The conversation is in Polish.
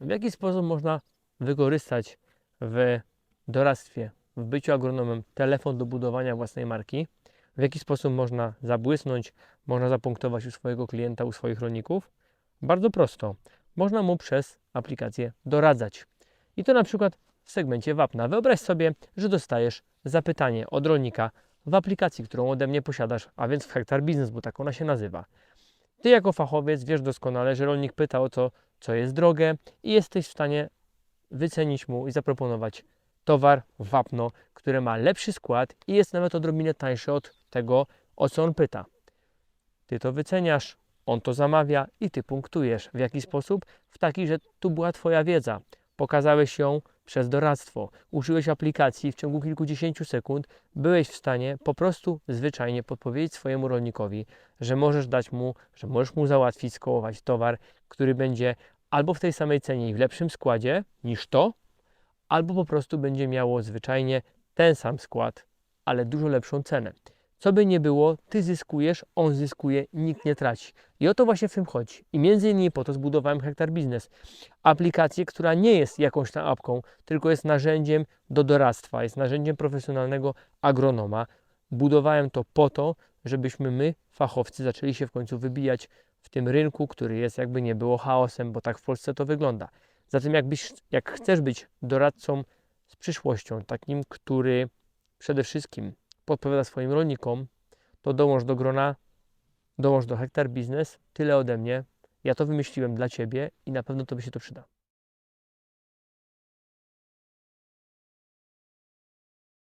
W jaki sposób można wykorzystać w doradztwie, w byciu agronomem telefon do budowania własnej marki? W jaki sposób można zabłysnąć, można zapunktować u swojego klienta, u swoich rolników? Bardzo prosto. Można mu przez aplikację doradzać. I to na przykład w segmencie wapna. Wyobraź sobie, że dostajesz zapytanie od rolnika w aplikacji, którą ode mnie posiadasz, a więc w Hektar Biznes, bo tak ona się nazywa. Ty jako fachowiec wiesz doskonale, że rolnik pyta o to, co jest drogie i jesteś w stanie wycenić mu i zaproponować towar, wapno, które ma lepszy skład i jest nawet odrobinę tańsze od tego, o co on pyta. Ty to wyceniasz, on to zamawia i ty punktujesz. W jaki sposób? W taki, że tu była Twoja wiedza. Pokazałeś ją przez doradztwo. Użyłeś aplikacji w ciągu kilkudziesięciu sekund. Byłeś w stanie po prostu zwyczajnie podpowiedzieć swojemu rolnikowi, że możesz dać mu, że możesz mu załatwić, skołować towar, który będzie albo w tej samej cenie i w lepszym składzie niż to, albo po prostu będzie miało zwyczajnie ten sam skład, ale dużo lepszą cenę. Co by nie było, ty zyskujesz, on zyskuje, nikt nie traci. I o to właśnie w tym chodzi. I między innymi po to zbudowałem Hektar Biznes. Aplikację, która nie jest jakąś tam apką, tylko jest narzędziem do doradztwa, jest narzędziem profesjonalnego agronoma. Budowałem to po to, żebyśmy my, fachowcy, zaczęli się w końcu wybijać w tym rynku, który jest jakby nie było chaosem, bo tak w Polsce to wygląda. Zatem jakbyś, jak chcesz być doradcą z przyszłością, takim, który przede wszystkim podpowiada swoim rolnikom, to dołącz do grona, dołącz do Hektar Biznes, tyle ode mnie. Ja to wymyśliłem dla Ciebie i na pewno Tobie się to przyda.